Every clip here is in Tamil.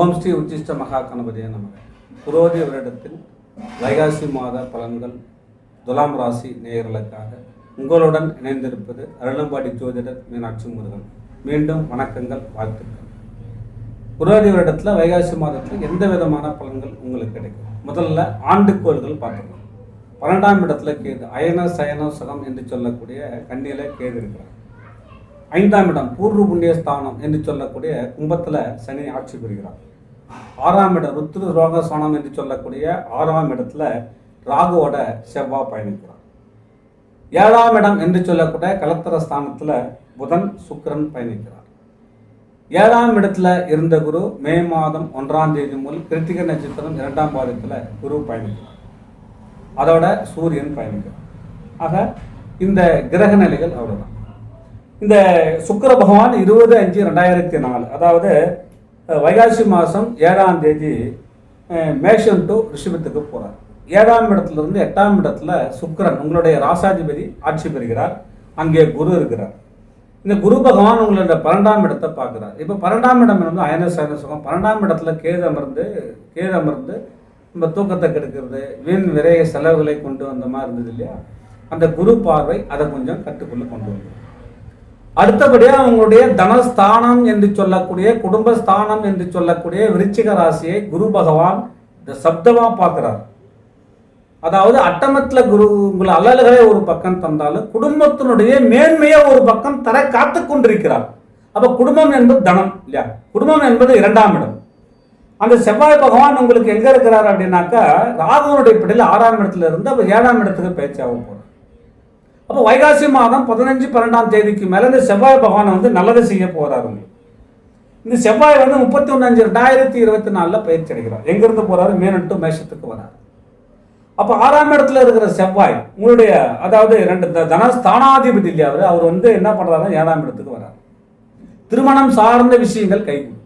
ஓம் ஸ்ரீ உச்சிஷ்ட மகா கணபதியே நமக. புரோதி வருடத்தின் வைகாசி மாத பலன்கள் துலாம் ராசி நேயர்களுக்காக உங்களுடன் இணைந்திருப்பது அருளம்பாடி ஜோதிடர் மீனாட்சி முருகன். மீண்டும் வணக்கங்கள் வாழ்த்துக்கள். புரோதி வருடத்தில் வைகாசி மாதத்தில் எந்த விதமான பலன்கள் உங்களுக்கு கிடைக்கும்? முதல்ல ஆண்டுக்கோள்கள் பார்த்துக்கலாம். பன்னெண்டாம் இடத்துல கேது அயன சயன சுகம் என்று சொல்லக்கூடிய கண்ணியில் கேது இருக்கிறார். ஐந்தாம் இடம் பூர்வ புண்ணியஸ்தானம் என்று சொல்லக்கூடிய கும்பத்தில் சனி ஆட்சி புரிகிறார். ஆறாம் இடம் ருத்ரு ரோக ஸ்தானம் என்று சொல்லக்கூடிய ஆறாம் இடத்துல ராகுவோட செவ்வாய் பயணிக்கிறார். ஏழாம் இடம் என்று சொல்லக்கூடிய கலத்தர ஸ்தானத்தில் புதன் சுக்கிரன் பயணிக்கிறார். ஏழாம் இடத்துல இருந்த குரு மே மாதம் ஒன்றாம் தேதி முதல் கிருத்திக நட்சத்திரம் இரண்டாம் பாதத்தில் குரு பயணிக்கிறார். அதோட சூரியன் பயணிக்கிறார். ஆக இந்த கிரக நிலைகள் அவ்வளோதான் இந்த சுக்கர பகவான் இருபது அஞ்சு ரெண்டாயிரத்தி நாலு. அதாவது வைகாசி மாதம் ஏழாம் தேதி மேஷம் டு ரிஷபத்துக்கு போகிறார் ஏழாம் இடத்துலேருந்து எட்டாம் இடத்துல சுக்கரன் உங்களுடைய ராசாதிபதி ஆட்சி பெறுகிறார். அங்கே குரு இருக்கிறார். இந்த குரு பகவான் உங்களோட பன்னெண்டாம் இடத்தை பார்க்குறார். இப்போ பன்னெண்டாம் இடம் வந்து அயன சயன சுகம். பன்னெண்டாம் இடத்துல கேது அமர்ந்து கேது அமர்ந்து நம்ம தூக்கத்தை கெடுக்கிறது வீண் விரைய செலவுகளை கொண்டு வந்த மாதிரி இருந்தது இல்லையா? அந்த குரு பார்வை அதை கொஞ்சம் கட்டுக்குள்ள கொண்டு வந்தது. அடுத்தபடியாக அவங்களுடைய தனஸ்தானம் என்று சொல்லக்கூடிய குடும்பஸ்தானம் என்று சொல்லக்கூடிய விருச்சிக ராசியை குரு பகவான் இந்த சப்தமாக பார்க்குறார். அதாவது அட்டமத்தில் குரு உங்களை அல்லல்களை ஒரு பக்கம் தந்தாலும் குடும்பத்தினுடைய மேன்மையை ஒரு பக்கம் தர காத்து கொண்டிருக்கிறார். அப்போ குடும்பம் என்பது தனம் இல்லையா? குடும்பம் என்பது இரண்டாம் இடம். அந்த செவ்வாய் பகவான் உங்களுக்கு எங்கே இருக்கிறார் அப்படின்னாக்கா ராகுவனுடைய பிடியில் ஆறாம் இடத்துல இருந்து அப்போ ஏழாம் இடத்துக்கு பேச்சாகும் போகிறார் அப்போ வைகாசி மாதம் பதினஞ்சு பன்னெண்டாம் தேதிக்கு மேலே இந்த செவ்வாய் பகவான் வந்து நல்லது செய்ய போகிறாரு இந்த செவ்வாய் வந்து முப்பத்தி ஒன்று அஞ்சு ரெண்டாயிரத்தி இருபத்தி நாலில் பயிற்சி அடைகிறார். எங்கேருந்து போகிறாரு மீனன் டு மேஷத்துக்கு வராரு. அப்போ ஆறாம் இடத்துல இருக்கிற செவ்வாய் உங்களுடைய அதாவது ரெண்டு த- தனஸ்தானாதிபதி இல்லையா அவர்? அவர் வந்து என்ன பண்ணுறாரு ஏழாம் இடத்துக்கு வராரு. திருமணம் சார்ந்த விஷயங்கள் கைகூடும்.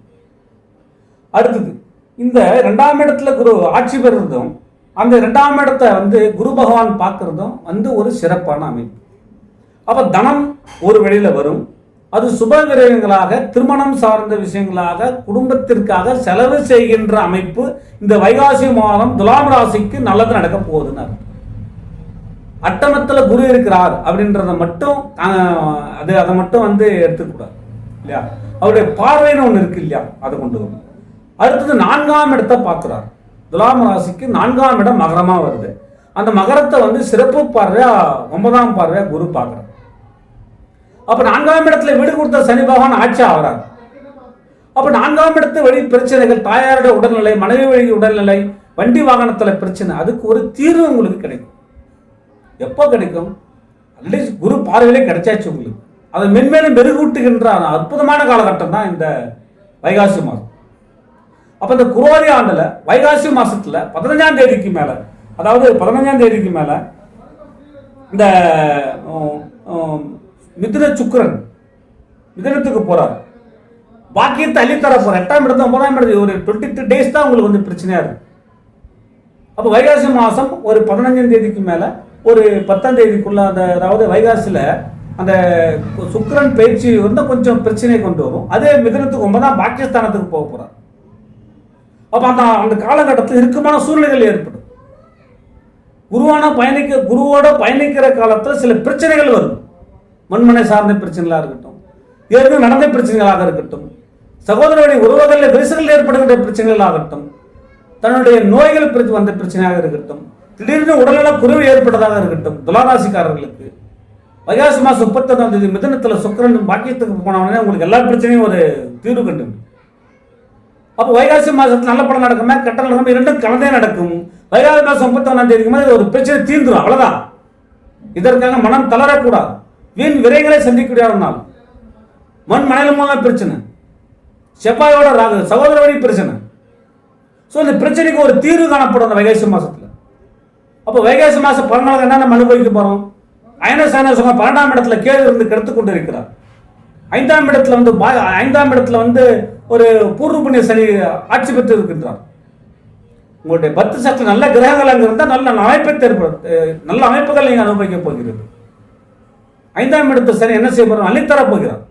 அடுத்தது இந்த ரெண்டாம் இடத்துல குரு ஆட்சி பெறுறதும் அந்த ரெண்டாம் இடத்தை வந்து குரு பகவான் பார்க்கறதும் வந்து ஒரு சிறப்பான அமைப்பு. அப்போ தனம் ஒரு வழியில வரும். அது சுப விரயங்களாக திருமணம் சார்ந்த விஷயங்களாக குடும்பத்திற்காக செலவு செய்கின்ற அமைப்பு இந்த வைகாசி மாதம் துலாம் ராசிக்கு நல்லது நடக்க போகுதுன்னு அட்டமத்தில் குரு இருக்கிறார் அப்படின்றத மட்டும் அது அதை மட்டும் வந்து எடுத்துக்கூடாது இல்லையா? அவருடைய பார்வைன்னு ஒன்று இருக்கு இல்லையா? அதை கொண்டு வரும். அடுத்தது நான்காம் இடத்தை பார்க்குறார். துலாம் ராசிக்கு நான்காம் இடம் மகரமா வருது. அந்த மகரத்தை வந்து சிறப்பு பார்வையா ஒன்பதாம் பார்வையா குரு பார்க்கிறார். அப்போ நான்காம் இடத்துல வீடு கொடுத்த சனி பகவான் ஆட்சி ஆகிறார். அப்போ நான்காம் இடத்து வழி பிரச்சனைகள் தாயாருடைய உடல்நிலை மனைவி வழி உடல்நிலை வண்டி வாகனத்துல பிரச்சனை அதுக்கு ஒரு தீர்வு உங்களுக்கு கிடைக்கும். எப்போ கிடைக்கும்? அட்லீஸ்ட் குரு பார்வையிலே கிடைச்சாச்சு உங்களுக்கு. அதை மென்மேலும் மெருகூட்டுகின்ற அற்புதமான காலகட்டம் தான் இந்த வைகாசி மாதம். அப்போ இந்த குரோரி ஆண்டில் வைகாசி மாதத்தில் பதினஞ்சாம் தேதிக்கு மேலே அதாவது பதினஞ்சாம் தேதிக்கு மேலே இந்த மிதுன சுக்கரன் மிதுனத்துக்கு போகிறார் பாக்கியத்தை அள்ளித்தர போகிற எட்டாம் இடத்து ஒன்பதாம் இடத்து ஒரு டுவெண்ட்டி டூ டேஸ் தான் உங்களுக்கு வந்து பிரச்சனையாக இருக்கும் அப்போ வைகாசி மாதம் ஒரு பதினஞ்சாம் தேதிக்கு மேலே ஒரு பத்தாம் தேதிக்குள்ள அந்த அதாவது வைகாசியில் அந்த சுக்கரன் பயிற்சி வந்து கொஞ்சம் பிரச்சனையை கொண்டு வரும். அதே மிதனத்துக்கு ஒன்பதாம் பாகிஸ்தானத்துக்கு போக போகிறார் அப்போ அந்த அந்த காலகட்டத்தில் இறுக்கமான சூழ்நிலைகள் ஏற்படும். குருவான பயணிக்க குருவோட பயணிக்கிற காலத்தில் சில பிரச்சனைகள் வரும். மண்மனை சார்ந்த பிரச்சனைகளாக இருக்கட்டும் ஏற்கனவே நடந்த பிரச்சனைகளாக இருக்கட்டும் சகோதரனுடைய உறவுகளில் விரிசல்கள் ஏற்படுகின்ற பிரச்சனைகள் ஆகட்டும் தன்னுடைய நோய்கள் பிரித்து வந்த பிரச்சனையாக இருக்கட்டும் திடீர்னு உடல்நல குறைவு ஏற்பட்டதாக இருக்கட்டும் துளாராசிக்காரர்களுக்கு வைகாசி மாதம் முப்பத்தொன்னாம் தேதி மிதனத்தில் சுக்கரன் பாக்கியத்துக்கு போனவனே உங்களுக்கு எல்லா பிரச்சனையும் ஒரு தீர்வு கண்டு அப்போ வைகாசி மாதத்தில் நல்ல படம் நடக்குமா? கெட்ட நடக்கும்? இரண்டும் கலந்தே நடக்கும். வைகாசி மாதம் முப்பத்தொன்னாம் தேதிக்கு மேலே ஒரு பிரச்சனை தீர்ந்துடும் அவ்வளவுதான். இதற்காக மனம் தளரக்கூடாது. வீண் விரைகளை சந்திக்கக்கூடிய நாள் மண் மணலுமான பிரச்சனை. செவ்வாயோட ராகு சகோதர வழி பிரச்சனை. ஸோ இந்த பிரச்சனைக்கு ஒரு தீர்வு காணப்படும் அந்த வைகாசி மாசத்துல. அப்போ வைகாசி மாசம் பலனாக என்ன நம்ம அனுபவிக்க போறோம்? அயன சாயன சுகம் பன்னெண்டாம் இடத்துல கேது இருந்து கெடுத்து கொண்டு இருக்கிறார் ஐந்தாம் இடத்துல வந்து பா- ஐந்தாம் இடத்துல வந்து ஒரு பூர்வ புண்ணிய சனி ஆட்சி பெற்று இருக்கின்றார் உங்களுடைய பத்து சக்தி நல்ல கிரகங்கள் அங்கே இருந்தால் நல்ல அமைப்பை ஏற்படும் நல்ல அமைப்புகள் நீங்கள் அனுபவிக்கப் போகிறது ஐந்தாம் இடத்து சனி என்ன செய்ய போகிறோம் அள்ளித்தரப் போகிறார்.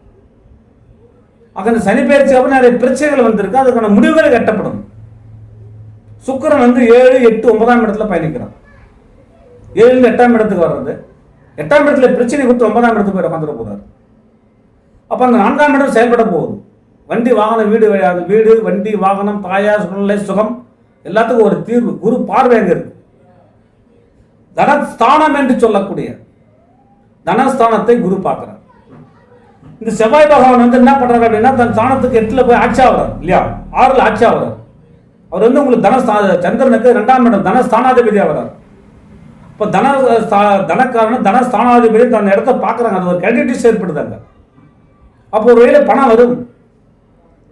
ஆக அந்த சனி பயிற்சி அப்புறம் நிறைய பிரச்சனைகள் வந்திருக்கு. அதுக்கான முடிவுகள் கட்டப்படும். சுக்கிரன் வந்து ஏழு எட்டு ஒன்பதாம் இடத்துல பயணிக்கிறான் ஏழுல எட்டாம் இடத்துக்கு வர்றது. எட்டாம் இடத்துல பிரச்சனை கொடுத்து ஒன்பதாம் இடத்துக்கு போய் உட்காந்துட போகிறார் அப்போ அந்த நான்காம் இடம் செயல்பட போகுது. வண்டி வாகனம் வீடு அது வீடு வண்டி வாகனம் தாயார் சூழ்நிலை சுகம் எல்லாத்துக்கும் ஒரு தீர்வு. குரு பார்வை இருக்கு? தனஸ்தானம் என்று சொல்லக்கூடிய தனஸ்தானத்தை குரு பார்க்குறார். இந்த செவ்வாய் பகவான் வந்து என்ன பண்றாரு அப்படின்னா தன் ஸ்தானத்துக்கு எட்டில் போய் ஆட்சி ஆகிறார் இல்லையா? ஆறில் ஆட்சி ஆகிறார். அவர் வந்து உங்களுக்கு தனஸ்தா சந்திரனுக்கு ரெண்டாம் இடம் தனஸ்தானாதிபதி ஆகிறார். இப்போ தன தனக்காரன் தனஸ்தானாதிபதி தன் இடத்த பார்க்குறாங்க. அது ஒரு கிரெடிட்டிஸ் ஏற்படுதாங்க அப்போ ஒரு வேலை பணம் வரும்.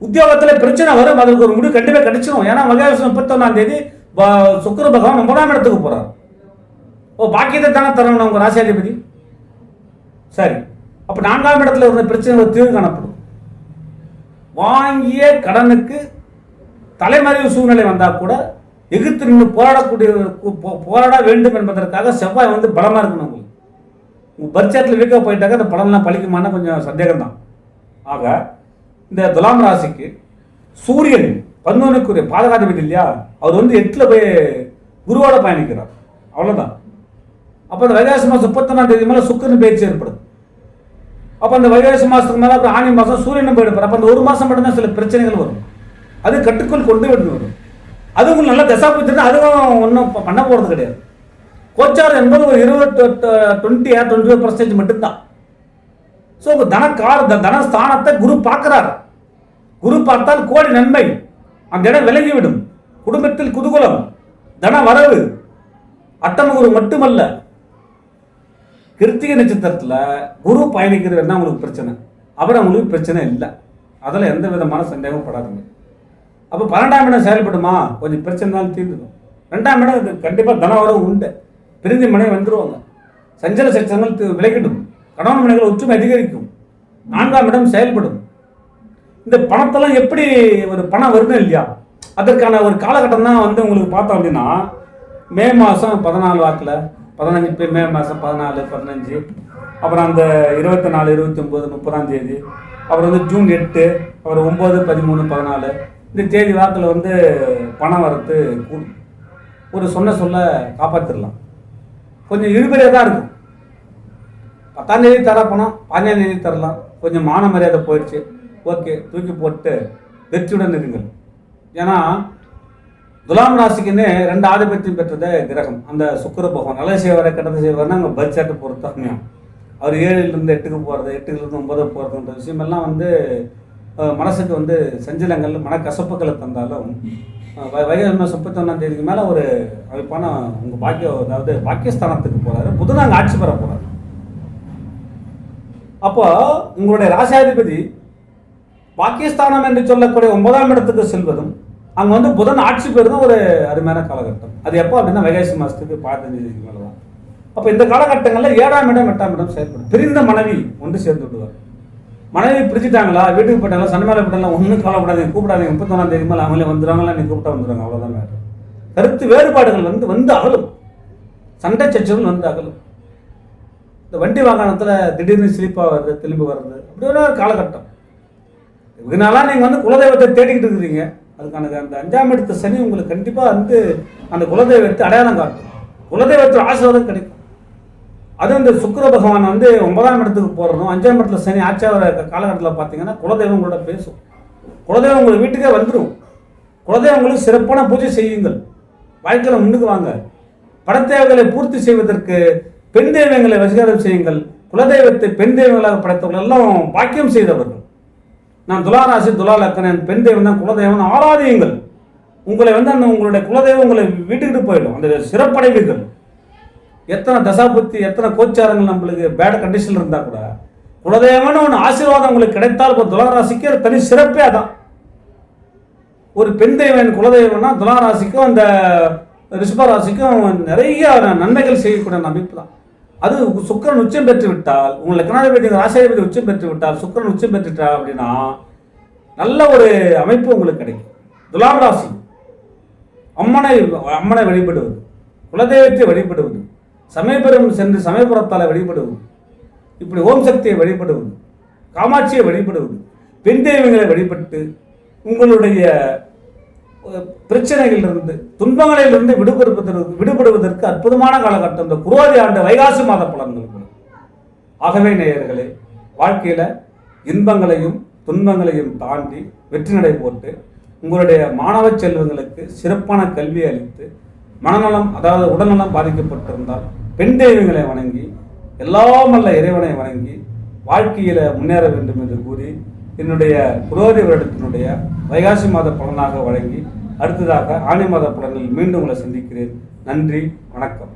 உத்தியோகத்தில் பிரச்சனை வரும் அதுக்கு ஒரு முடிவு கண்டிப்பாக கிடைச்சிடும் ஏன்னா மகாவிஷ்ணு முப்பத்தொன்னாம் தேதி சுக்கர பகவான் ஒன்பதாம் இடத்துக்கு போகிறார் ஓ பாக்கியத்தை தானே தரணும் உங்கள் ராசியாதிபதி? சரி. அப்போ நான்காம் இடத்துல இருந்த பிரச்சனை ஒரு தீர்வு காணப்படும். வாங்கிய கடனுக்கு தலைமறைவு சூழ்நிலை வந்தால் கூட எகிர்த்து நின்று போராடக்கூடிய போராட வேண்டும் என்பதற்காக செவ்வாய் வந்து பலமாக இருக்கணும் உங்களுக்கு. உங்கள் பட்ஜெட்டில் வீக்க போயிட்டாக்க அந்த படம்லாம் பழிக்குமானா கொஞ்சம் சந்தேகம் தான் ஆக இந்த துலாம் ராசிக்கு சூரியன் பதினொன்றுக்குரிய பாதகாதிபதி இல்லையா? அவர் வந்து எட்டில் போய் குருவோட பயணிக்கிறார். அவ்வளோதான் அப்போ அந்த வைகாசி மாதம் முப்பத்தொன்னாம் தேதி மேலே சுக்கிரன் பயிற்சி ஏற்படுது. அப்போ அந்த வைகாசி மாதத்துக்கு மேலே அப்புறம் ஆணி மாதம் சூரியனும் போயிடுப்பார் அப்போ அந்த ஒரு மாதம் மட்டும்தான் சில பிரச்சனைகள் வரும். அது கட்டுக்குள் கொண்டு வந்து வரும் அது உங்களுக்கு நல்ல தசா பிடிச்சிருந்தா அதுவும் ஒன்றும் பண்ண போகிறது கிடையாது. கோச்சார் என்பது ஒரு இருபத்தி டுவெண்ட்டி டுவெண்ட்டி ஃபைவ் பர்சன்டேஜ் மட்டும்தான். ஸோ உங்கள் தனக்கார த- தனஸ்தானத்தை குரு பார்க்குறாரு. குரு பார்த்தால் கோடி நன்மை. அந்த இடம் விலகிவிடும். குடும்பத்தில் குதூகலம் தன வரவு அட்டமகுரு மட்டுமல்ல. கிருத்திகை நட்சத்திரத்தில் குரு பயணிக்கிறது என்ன உங்களுக்கு பிரச்சனை? அப்புறம் அவங்களுக்கு பிரச்சனை இல்லை. அதில் எந்த விதமான சந்தேகமும் படாதுங்க. அப்போ பன்னெண்டாம் இடம் செயல்படுமா? கொஞ்சம் பிரச்சனை தான் தீர்ந்துடும். ரெண்டாம் இடம் இது கண்டிப்பாக தனவரம் உண்டு. பிரிந்தி மனை வந்துருவாங்க. சஞ்சல சச்சங்கள் விலகிடும். கணவன் மனைகள் ஒற்றுமை அதிகரிக்கும். நான்காம் இடம் செயல்படும். இந்த பணத்தெல்லாம் எப்படி ஒரு பணம் வருது இல்லையா? அதற்கான ஒரு காலகட்டம் தான் வந்து உங்களுக்கு பார்த்தோம் அப்படின்னா மே மாதம் பதினாலு வாக்கில் பதினஞ்சு பேர் மே மாதம் பதினாலு பதினஞ்சு அப்புறம் அந்த இருபத்தி நாலு இருபத்தி ஒம்பது முப்பதாம் தேதி அப்புறம் வந்து ஜூன் எட்டு அப்புறம் ஒம்பது பதிமூணு பதினாலு இந்த தேதி வாக்கில் வந்து பணம் வரத்து கூடும். ஒரு சொன்ன சொல்ல காப்பாற்றிடலாம் கொஞ்சம் இழுபறியாக தான் இருக்கும். பத்தாம் தேதி தர பணம் பதினஞ்சாம் தேதி தரலாம். கொஞ்சம் மான மரியாதை போயிடுச்சு. ஓகே தூக்கி போட்டு வெற்றியுடன் இருங்கள் ஏன்னா துலாம் ராசிக்குன்னு ரெண்டு ஆதிபத்தியம் பெற்றது கிரகம். அந்த சுக்கர பகவான். நல்ல செய்வார கெட்டது செய்வார்னா அங்கே பட்ஜெட்டை பொறுத்தமையும் அவர் ஏழுலேருந்து எட்டுக்கு போகிறது எட்டுலேருந்து ஒன்பது போகிறதுன்ற விஷயமெல்லாம் வந்து மனசுக்கு வந்து சஞ்சலங்கள் மனக்கசப்புகளை தந்தாலும் அஹ், மாதம் முப்பத்தொன்னாம் தேதிக்கு மேலே ஒரு அமைப்பான உங்கள் பாக்கியம் அதாவது பாக்கியஸ்தானத்துக்கு போகிறாரு புதன் அங்கே ஆட்சி பெற போகிறாரு அப்போ உங்களுடைய ராசாதிபதி பாகிஸ்தானம் என்று சொல்லக்கூடிய ஒன்பதாம் இடத்துக்கு செல்வதும் அங்கே வந்து புதன் ஆட்சி பெறுதும் ஒரு அருமையான காலகட்டம். அது எப்போ அப்படின்னா வைகாசி மாசத்துக்கு பதினஞ்சு தேதிக்கு மேலே தான் அப்போ இந்த காலகட்டங்களில் ஏழாம் இடம் எட்டாம் இடம் செயல்படும். பிரிந்த மனைவி ஒன்று சேர்ந்து விடுவார். மனைவி பிரிச்சுட்டாங்களா வீட்டுக்கு போயிட்டாங்களா சண்டை மேலே போயிட்டாங்களா ஒன்றும் கவலைப்படாதீங்க கூப்பிடாதீங்க. முப்பத்தொன்னாம் தேதி மேலே அவங்களே வந்துடுவாங்களா நீ கூப்பிட்டா வந்துடுவாங்க அவ்வளோதான் வேறு கருத்து வேறுபாடுகள் வந்து வந்து அகலும். சண்டை சச்சரவுகள் வந்து அகலும். இந்த வண்டி வாகனத்தில் திடீர்னு சிரிப்பாக வருது திரும்பி வர்றது அப்படி ஒரு காலகட்டம். இதனால நீங்கள் வந்து குலதெய்வத்தை தேடிக்கிட்டு இருக்கிறீங்க. அதுக்கான அந்த அஞ்சாம் எடுத்த சனி உங்களுக்கு கண்டிப்பாக வந்து அந்த குலதெய்வத்தை அடையாளம் காட்டும். குலதெய்வத்தில் ஆசீர்வாதம் கிடைக்கும். அதுவும் இந்த சுக்கர பகவான் வந்து ஒன்பதாம் இடத்துக்கு போகிறதும் அஞ்சாம் இடத்துல சனி ஆச்சார காலகட்டத்தில் பார்த்தீங்கன்னா குலதெய்வம் உங்களோட பேசும் குலதெய்வம் உங்கள் வீட்டுக்கே வந்துடும் குலதெய்வம் உங்களுக்கு சிறப்பான பூஜை செய்யுங்கள். வாழ்க்கையில் முன்னுக்கு வாங்க. படத்தேவைகளை பூர்த்தி செய்வதற்கு பெண் தெய்வங்களை வசீகரம் செய்யுங்கள். குலதெய்வத்தை பெண் தெய்வங்களாக படைத்தவர்கள் எல்லாம் பாக்கியம் செய்தவர்கள். நான் துலாராசி துலா லக்கணன் பெண் தெய்வம் தான் குலதெய்வம் ஆராதியுங்கள். உங்களை வந்து அந்த உங்களுடைய குலதெய்வம் உங்களை வீட்டுக்கிட்டு போயிடும். அந்த சிறப்படைவீர்கள். எத்தனை தசாபுத்தி எத்தனை கோச்சாரங்கள் நம்மளுக்கு பேட் கண்டிஷனில் இருந்தால் கூட குலதெய்வம்னு ஒன்று ஆசீர்வாதம் உங்களுக்கு கிடைத்தால் இப்போ துலாராசிக்கு அது தனி சிறப்பே அதான். ஒரு பெண் தெய்வம் குலதெய்வம்னா துலாராசிக்கும் அந்த ரிஷபராசிக்கும் நிறைய நன்மைகள் செய்யக்கூடிய அமைப்பு தான். அது சுக்கரன் உச்சம் பெற்று விட்டால் உங்கள் லக்னாதிபதி ராசாதிபதி உச்சம் பெற்று விட்டால் சுக்கரன் உச்சம் பெற்றுட்டார் அப்படின்னா நல்ல ஒரு அமைப்பு உங்களுக்கு கிடைக்கும். துலாம் ராசி. அம்மனை அம்மனை வழிபடுவது குலதெய்வத்தை வழிபடுவது சமயபுரம் சென்று சமயபுரத்தால் வழிபடுவது இப்படி ஓம் சக்தியை வழிபடுவது காமாட்சியை வழிபடுவது பெண் தெய்வங்களை வழிபட்டு உங்களுடைய பிரச்சனைகளிலிருந்து துன்பங்களிலிருந்து விடுபடுவதற்கு விடுபடுவதற்கு அற்புதமான காலகட்டம். இந்த குரோதி ஆண்டு வைகாசி மாத பலன்கள் ஆகவே நேயர்களே வாழ்க்கையில் இன்பங்களையும் துன்பங்களையும் தாண்டி வெற்றி நடை போட்டு உங்களுடைய மாணவ செல்வங்களுக்கு சிறப்பான கல்வி அளித்து மனநலம் அதாவது உடல்நலம் பாதிக்கப்பட்டிருந்தால் பெண் தெய்வங்களை வணங்கி எல்லாம் அல்ல இறைவனை வணங்கி வாழ்க்கையில் முன்னேற வேண்டும் என்று கூறி என்னுடைய புரோதி வருடத்தினுடைய வைகாசி மாத பலனாக வழங்கி அடுத்ததாக ஆணி மாத படங்களில் மீண்டும் உங்களை சந்திக்கிறேன். நன்றி வணக்கம்.